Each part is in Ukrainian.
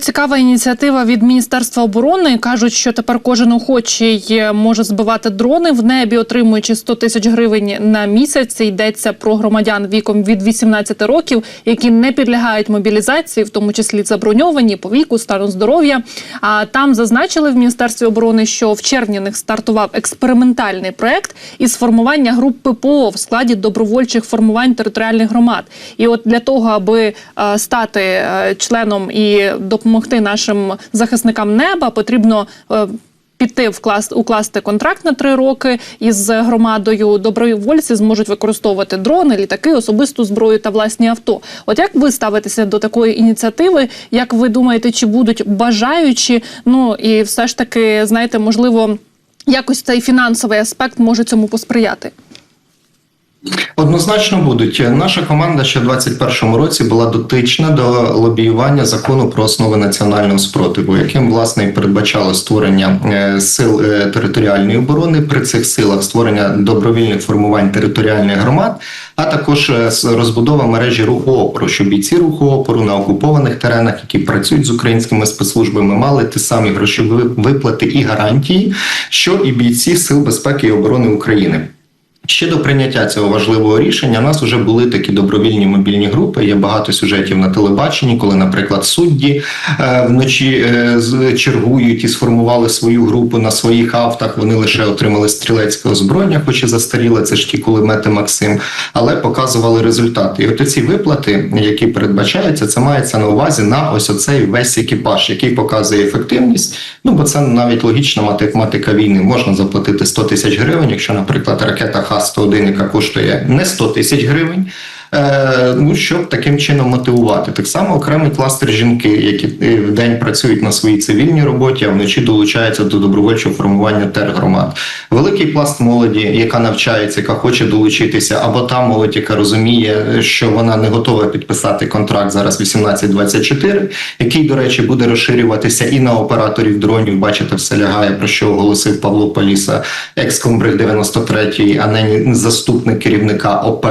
Цікава ініціатива від міністерства оборони. кажуть, що тепер кожен охочий може збивати дрони в небі, отримуючи 100 тисяч гривень на місяць. Йдеться про громадян віком від 18 років, які не підлягають мобілізації, в тому числі заброньовані по віку, стану здоров'я. А там зазначили в міністерстві оборони, що в червні них стартував експериментальний проект із формування груп ППО в складі добровольчих формувань територіальних громад. І от для того, аби е, стати е, членом і допомогти нашим захисникам неба, потрібно. е, Піти вкласти укласти контракт на три роки із громадою. Добровольці зможуть використовувати дрони, літаки, особисту зброю та власні авто. От як ви ставитеся до такої ініціативи? Як ви думаєте, чи будуть бажаючі? Ну і все ж таки, знаєте, можливо, якось цей фінансовий аспект може цьому посприяти? Однозначно будуть. Наша команда ще в 2021 році була дотична до лобіювання закону про основи національного спротиву, яким власне і передбачало створення е, сил е, територіальної оборони при цих силах створення добровільних формувань територіальних громад, а також е, розбудова мережі руху опору, щоб бійці руху опору на окупованих теренах, які працюють з українськими спецслужбами, мали ті самі грошові виплати і гарантії, що і бійці сил безпеки і оборони України. Ще до прийняття цього важливого рішення у нас вже були такі добровільні мобільні групи. Є багато сюжетів на телебаченні, коли, наприклад, судді е, вночі е, з- чергують і сформували свою групу на своїх автах. Вони лише отримали стрілецьке озброєння, хоч і застаріли це ж ті кулемети Максим, але показували результати. І от ці виплати, які передбачаються, це мається на увазі на ось оцей весь екіпаж, який показує ефективність. Ну бо це навіть логічна математика війни. Можна заплатити 100 тисяч гривень, якщо, наприклад, ракета Х-101, яка коштує не 100 тисяч гривень. Е, Ну, щоб таким чином мотивувати. Так само окремий кластер жінки, які е, в день працюють на своїй цивільній роботі, а вночі долучаються до добровольчого формування тергромад. Великий пласт молоді, яка навчається, яка хоче долучитися, або та молодь, яка розуміє, що вона не готова підписати контракт зараз 18-24, який, до речі, буде розширюватися і на операторів дронів. Бачите, все лягає про що оголосив Павло Поліса, екскомбриг 93-ї, а нині заступник керівника ОП.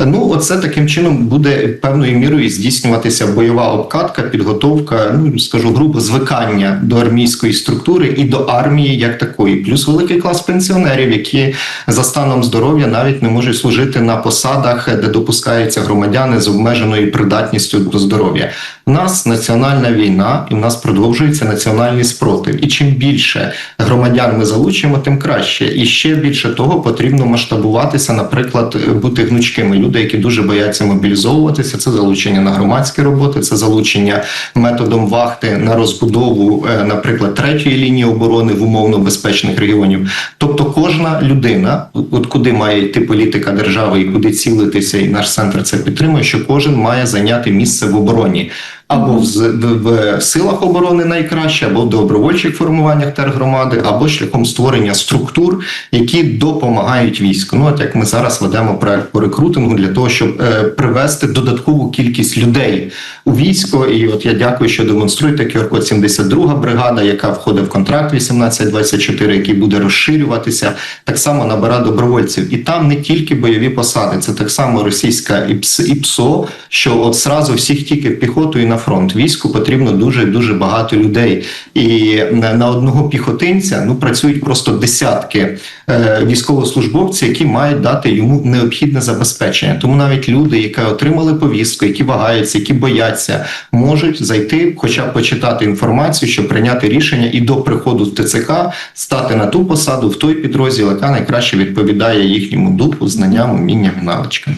Ну, оце таким чином буде певною мірою здійснюватися бойова обкатка, підготовка, ну скажу грубо, звикання до армійської структури і до армії як такої. Плюс великий клас пенсіонерів, які за станом здоров'я навіть не можуть служити на посадах, де допускаються громадяни з обмеженою придатністю до здоров'я. У нас національна війна, і в нас продовжується національний спротив. І чим більше громадян ми залучимо, тим краще. І ще більше того, потрібно масштабуватися, наприклад, бути гнучкими. Люди, які дуже бояться мобілізовуватися, це залучення на громадські роботи, це залучення методом вахти на розбудову, е, наприклад, третьої лінії оборони в умовно безпечних регіонів. Тобто, кожна людина, от куди має йти політика держави і куди цілитися, і наш центр це підтримує, що кожен має зайняти місце в обороні. Або в, в, в силах оборони найкраще, або в добровольчих формуваннях тергромади, або шляхом створення структур, які допомагають війську. Ну от як ми зараз ведемо проект по рекрутингу для того, щоб е, привести додаткову кількість людей у військо. І от я дякую, що демонструєте QR-код 72 бригада, яка входить в контракт 1824, який буде розширюватися, так само набира добровольців. І там не тільки бойові посади, це так само російська ІПС, ІПСО, що от зразу всіх тільки піхоту і на фронт. Війську потрібно дуже дуже багато людей. І на, одного піхотинця ну працюють просто десятки е, військовослужбовців, які мають дати йому необхідне забезпечення. Тому навіть люди, які отримали повістку, які вагаються, які бояться, можуть зайти, хоча б почитати інформацію, щоб прийняти рішення і до приходу в ТЦК стати на ту посаду в той підрозділ, яка найкраще відповідає їхньому духу, знанням, умінням і навичкам.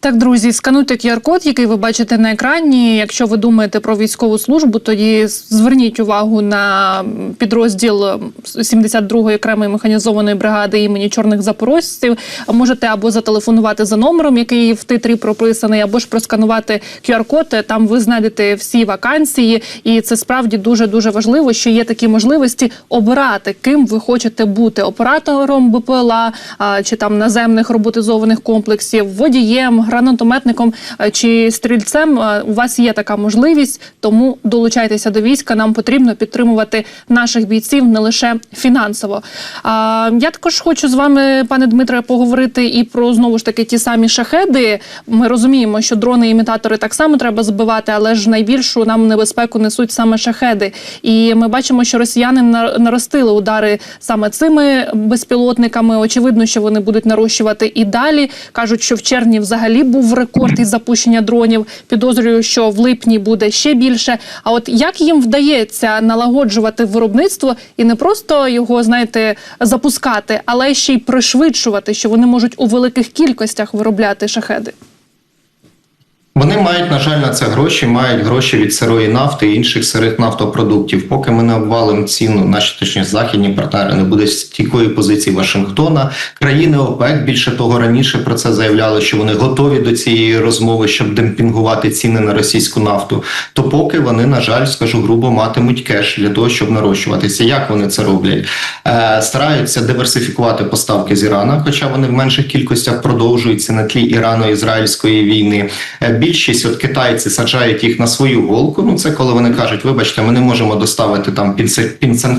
Так, друзі, скануйте QR-код, який ви бачите на екрані. Якщо ви думаєте про військову службу, тоді зверніть увагу на підрозділ 72-ї окремої механізованої бригади імені чорних запорожців. Можете або зателефонувати за номером, який в титрі прописаний, або ж просканувати QR-код. Там ви знайдете всі вакансії, і це справді дуже дуже важливо, що є такі можливості обирати, ким ви хочете бути оператором БПЛА чи там наземних роботизованих комплексів, водієм гранатометником е, чи стрільцем, е, у вас є така можливість, тому долучайтеся до війська. Нам потрібно підтримувати наших бійців не лише фінансово. А я також хочу з вами, пане Дмитре, поговорити і про знову ж таки ті самі шахеди. Ми розуміємо, що дрони імітатори так само треба збивати, але ж найбільшу нам небезпеку несуть саме шахеди. І ми бачимо, що росіяни на- наростили удари саме цими безпілотниками. Очевидно, що вони будуть нарощувати і далі. кажуть, що в червні взагалі був рекорд із запущення дронів. Підозрюю, що в липні буде ще більше. А от як їм вдається налагоджувати виробництво і не просто його, знаєте, запускати, але ще й пришвидшувати, що вони можуть у великих кількостях виробляти шахеди. Вони мають, на жаль, на це гроші, мають гроші від сирої нафти і інших сирих нафтопродуктів. Поки ми не обвалимо ціну, наші точні західні партнери не буде стійкої позиції Вашингтона. Країни ОПЕК більше того раніше про це заявляли, що вони готові до цієї розмови, щоб демпінгувати ціни на російську нафту. То поки вони, на жаль, скажу грубо, матимуть кеш для того, щоб нарощуватися. Як вони це роблять? Е, стараються диверсифікувати поставки з Ірана, хоча вони в менших кількостях продовжуються на тлі Ірано-ізраїльської війни. Більшість от китайці саджають їх на свою голку. Ну це коли вони кажуть, вибачте, ми не можемо доставити там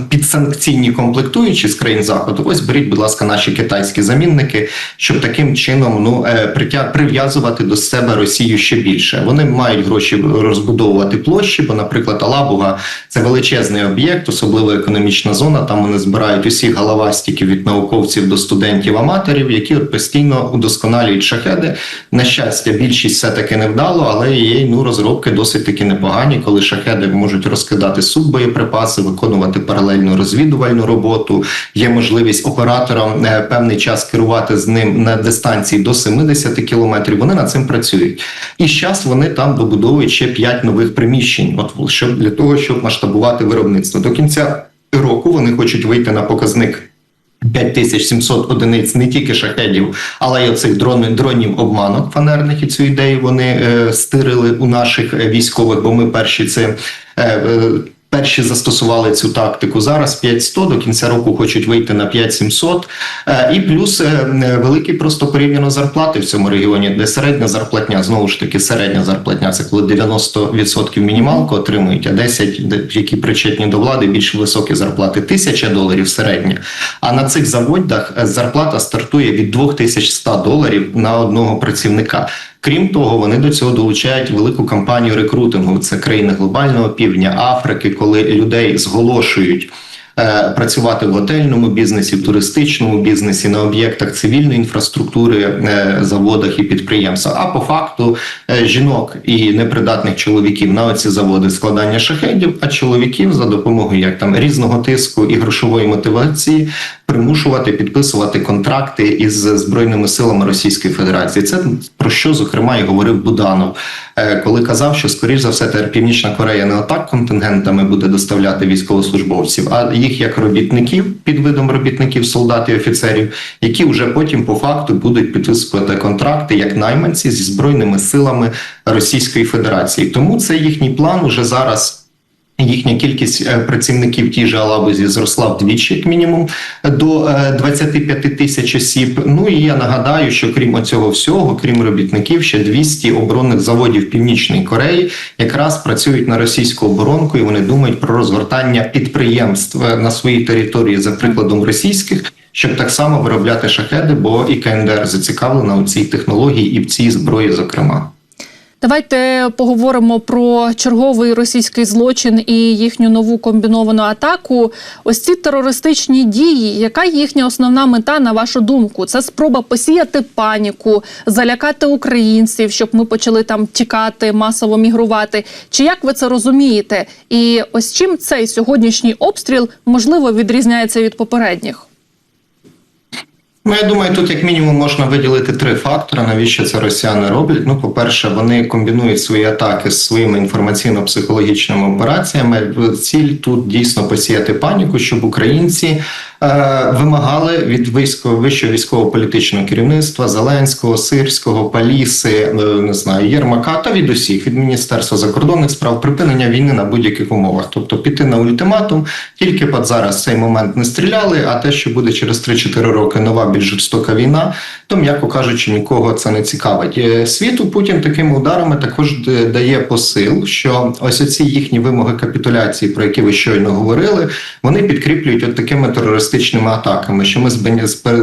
підсанкційні комплектуючі з країн заходу. Ось беріть, будь ласка, наші китайські замінники, щоб таким чином ну е, прив'язувати до себе Росію ще більше. Вони мають гроші розбудовувати площі, бо, наприклад, Алабуга це величезний об'єкт, особливо економічна зона. Там вони збирають усіх головастиків від науковців до студентів-аматорів, які от постійно удосконалюють шахеди. На щастя, більшість все таки не вдало, але є ну розробки досить таки непогані, коли шахеди можуть розкидати суббоєприпаси, виконувати паралельну розвідувальну роботу. Є можливість операторам е, певний час керувати з ним на дистанції до 70 кілометрів. Вони над цим працюють. І зараз вони там добудовують ще 5 нових приміщень. От щоб для того, щоб масштабувати виробництво до кінця року вони хочуть вийти на показник. 5700 одиниць не тільки шахедів, але й оцих дронів, дронів обманок фанерних. І цю ідею вони е, стирили у наших е, військових, бо ми перші це. Е, е, Перші застосували цю тактику. Зараз 5100, до кінця року хочуть вийти на 5700. Е, І плюс е, великі просто порівняно зарплати в цьому регіоні, де середня зарплатня, знову ж таки, середня зарплатня це коли 90% мінімалку отримують, а 10, де- які причетні до влади, більш високі зарплати. Тисяча доларів середня. А на цих заводах е, зарплата стартує від 2100 доларів на одного працівника. Крім того, вони до цього долучають велику кампанію рекрутингу. Це країни глобального півдня Африки, коли людей зголошують. е, Працювати в готельному бізнесі, в туристичному бізнесі, на об'єктах цивільної інфраструктури, е, заводах і підприємствах. А по факту е, жінок і непридатних чоловіків на оці заводи складання шахедів, а чоловіків за допомогою як там різного тиску і грошової мотивації примушувати підписувати контракти із збройними силами Російської Федерації. Це про що зокрема і говорив Буданов, е, коли казав, що скоріш за все тепер Північна Корея не отак контингентами буде доставляти військовослужбовців, а їх як робітників під видом робітників, солдат і офіцерів, які вже потім по факту будуть підписувати контракти як найманці зі збройними силами Російської Федерації. Тому це їхній план уже зараз. Їхня кількість е, працівників тій же Алабузі зросла вдвічі, як мінімум, до е, 25 тисяч осіб. Ну і я нагадаю, що крім цього всього, крім робітників, ще 200 оборонних заводів Північної Кореї якраз працюють на російську оборонку, і вони думають про розгортання підприємств е, на своїй території за прикладом російських. Щоб так само виробляти шахеди, бо і КНДР зацікавлена у цій технології і в цій зброї, зокрема. Давайте поговоримо про черговий російський злочин і їхню нову комбіновану атаку. Ось ці терористичні дії. Яка їхня основна мета, на вашу думку? Це спроба посіяти паніку, залякати українців, щоб ми почали там тікати, масово мігрувати. Чи як ви це розумієте? І ось чим цей сьогоднішній обстріл можливо відрізняється від попередніх? Ну, я думаю, тут як мінімум можна виділити три фактори, навіщо це росіяни роблять. Ну, по-перше, вони комбінують свої атаки з своїми інформаційно-психологічними операціями. Ціль тут дійсно посіяти паніку, щоб українці вимагали від вищого військово-політичного керівництва Зеленського, Сирського, Паліси, е, не знаю, Єрмака та від усіх від Міністерства закордонних справ припинення війни на будь-яких умовах, тобто піти на ультиматум. Тільки б зараз цей момент не стріляли. А те, що буде через 3-4 роки нова більш жорстока війна, то м'яко кажучи, нікого це не цікавить. Е, Світу Путін такими ударами також дає посил, що ось оці їхні вимоги капітуляції, про які ви щойно говорили, вони підкріплюють от такими терористичними атаками, що ми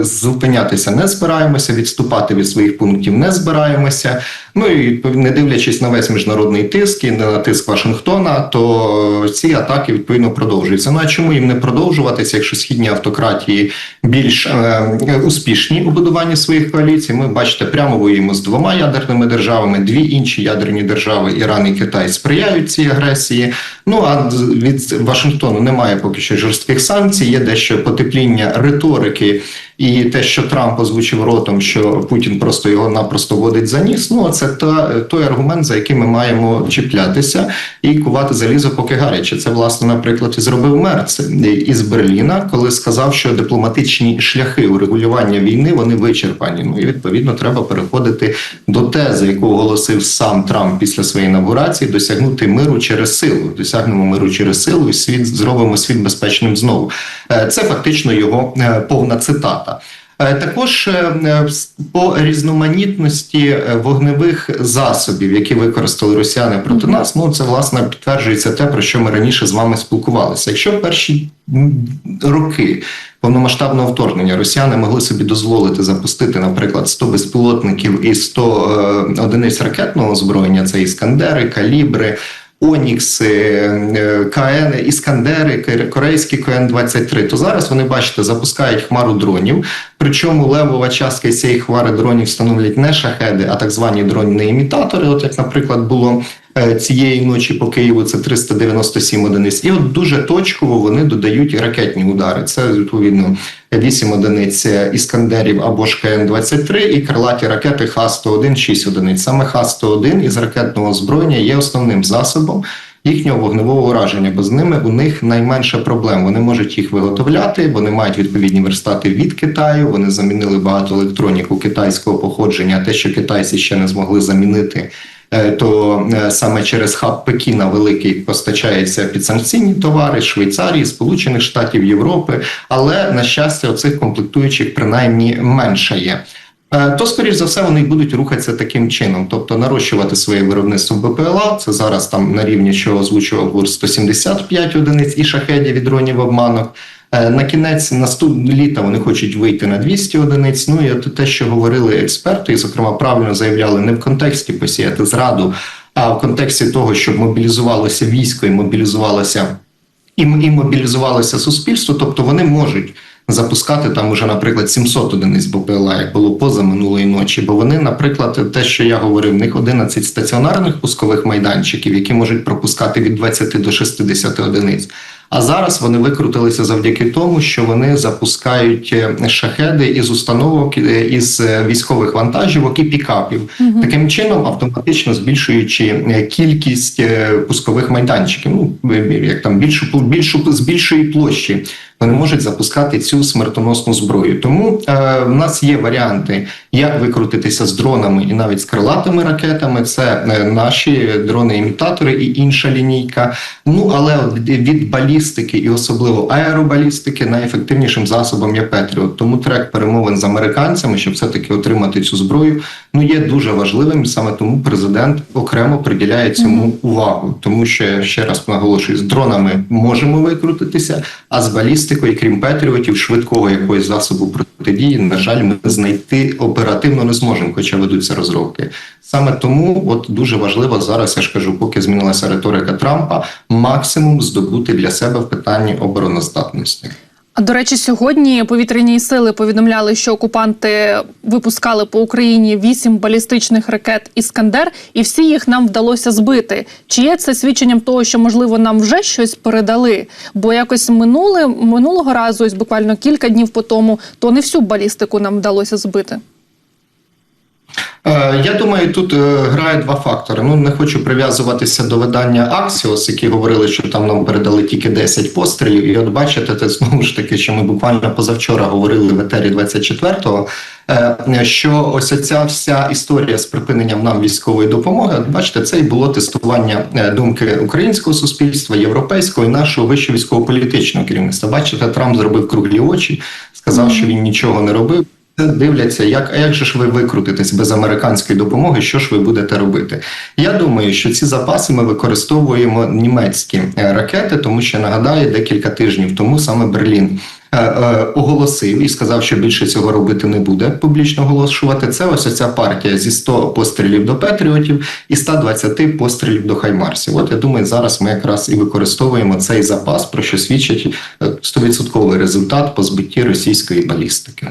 зупинятися не збираємося, відступати від своїх пунктів не збираємося. Ну і не дивлячись на весь міжнародний тиск і на тиск Вашингтона, то ці атаки відповідно продовжуються. Ну а чому їм не продовжуватися, якщо східні автократії більш е, успішні у будуванні своїх коаліцій? Ми бачите, прямо воюємо з двома ядерними державами. Дві інші ядерні держави, Іран і Китай, сприяють цій агресії. Ну а від Вашингтону немає поки що жорстких санкцій. Є дещо потепління риторики. І те, що Трамп озвучив ротом, що Путін просто його напросто водить за ніс. Ну це та той аргумент, за який ми маємо чіплятися і кувати залізо, поки гаряче. Це власне, наприклад, і зробив Мерц із Берліна, коли сказав, що дипломатичні шляхи урегулювання війни вони вичерпані. Ну і відповідно треба переходити до тези, яку оголосив сам Трамп після своєї інавгурації, досягнути миру через силу. Досягнемо миру через силу, і світ зробимо світ безпечним знову. Е, Це фактично його е, повна цитата. Е, Також е, е, по різноманітності вогневих засобів, які використали росіяни проти нас, ну це власне підтверджується те, про що ми раніше з вами спілкувалися. Якщо в перші роки повномасштабного вторгнення росіяни могли собі дозволити запустити, наприклад, 100 безпілотників і 100 е, одиниць ракетного озброєння, це іскандери, калібри. Онікси, е, КН, Іскандери, кор- корейські КН-23, то зараз вони, бачите, запускають хмару дронів. Причому левова частка цієї хмари дронів становлять не шахеди, а так звані дронні імітатори. От як, наприклад, було цієї ночі по Києву, це 397 одиниць. І от дуже точково вони додають ракетні удари. Це відповідно 8 одиниць е, іскандерів або ж КН-23 і крилаті ракети Х-101, 6 одиниць. Саме Х-101 із ракетного озброєння є основним засобом їхнього вогневого ураження, бо з ними у них найменше проблем. Вони можуть їх виготовляти, вони мають відповідні верстати від Китаю. Вони замінили багато електроніку китайського походження. Те, що китайці ще не змогли замінити. Е, То е, саме через хаб Пекіна великий постачається підсанкційні товари Швейцарії, Сполучених Штатів Європи, але на щастя, оцих комплектуючих принаймні менше є. Е, То, скоріш за все, вони будуть рухатися таким чином, тобто нарощувати своє виробництво БПЛА. Це зараз там на рівні, що озвучував ГУР 175 одиниць і шахедів і дронів обманок. Е, На кінець наступного літа вони хочуть вийти на 200 одиниць. Ну і те, що говорили експерти, і зокрема правильно заявляли не в контексті посіяти зраду, а в контексті того, щоб мобілізувалося військо і мобілізувалося і, і мобілізувалося суспільство, тобто вони можуть запускати там уже, наприклад, 700 одиниць БПЛА, як було поза минулої ночі. Бо вони, наприклад, те, що я говорив, в них 11 стаціонарних пускових майданчиків, які можуть пропускати від 20 до 60 одиниць. А зараз вони викрутилися завдяки тому, що вони запускають е, шахеди із установок е, із е, військових вантажівок і пікапів, таким чином автоматично збільшуючи кількість пускових майданчиків. Ну як там більшу більшу з більшої площі вони можуть запускати цю смертоносну зброю. Тому е, в нас є варіанти, як викрутитися з дронами і навіть з крилатими ракетами. Це е, наші дрони-імітатори і інша лінійка. Ну але від- від балістики і особливо аеробалістики найефективнішим засобом є Петріот. Тому трек перемовин з американцями, щоб все таки отримати цю зброю, ну є дуже важливим. Саме тому президент окремо приділяє цьому увагу, тому що ще раз наголошую, з дронами можемо викрутитися, а з балістикою, крім Петріотів, швидкого якогось засобу протидії, на жаль, ми знайти оперативно не зможемо, хоча ведуться розробки. Саме тому, от дуже важливо зараз, я ж кажу, поки змінилася риторика Трампа, максимум здобути для себе в питанні обороноздатності. До речі, сьогодні повітряні сили повідомляли, що окупанти випускали по Україні вісім балістичних ракет Іскандер, і всі їх нам вдалося збити. Чи є це свідченням того, що можливо нам вже щось передали? Бо якось минуле минулого разу, ось буквально кілька днів по тому, то не всю балістику нам вдалося збити. Е, Я думаю, тут е, грає два фактори. Ну не хочу прив'язуватися до видання Axios, які говорили, що там нам передали тільки 10 пострілів. І от бачите, це знову ж таки, що ми буквально позавчора говорили в етері 24-го, е, що ось оця вся історія з припиненням нам військової допомоги. Бачите, це і було тестування думки українського суспільства, європейського і нашого вищого військово-політичного керівництва. Бачите, Трамп зробив круглі очі, сказав, що він нічого не робив. Дивляться, як, як же ж ви викрутитесь без американської допомоги, що ж ви будете робити? Я думаю, що ці запаси ми використовуємо німецькі е, ракети, тому що нагадаю, декілька тижнів тому саме Берлін е, е, оголосив і сказав, що більше цього робити не буде публічно оголошувати. Це ось ця партія зі 100 пострілів до Петріотів і 120 пострілів до Хаймарсів. От я думаю, зараз ми якраз і використовуємо цей запас, про що свідчить е, 100% результат по збитті російської балістики.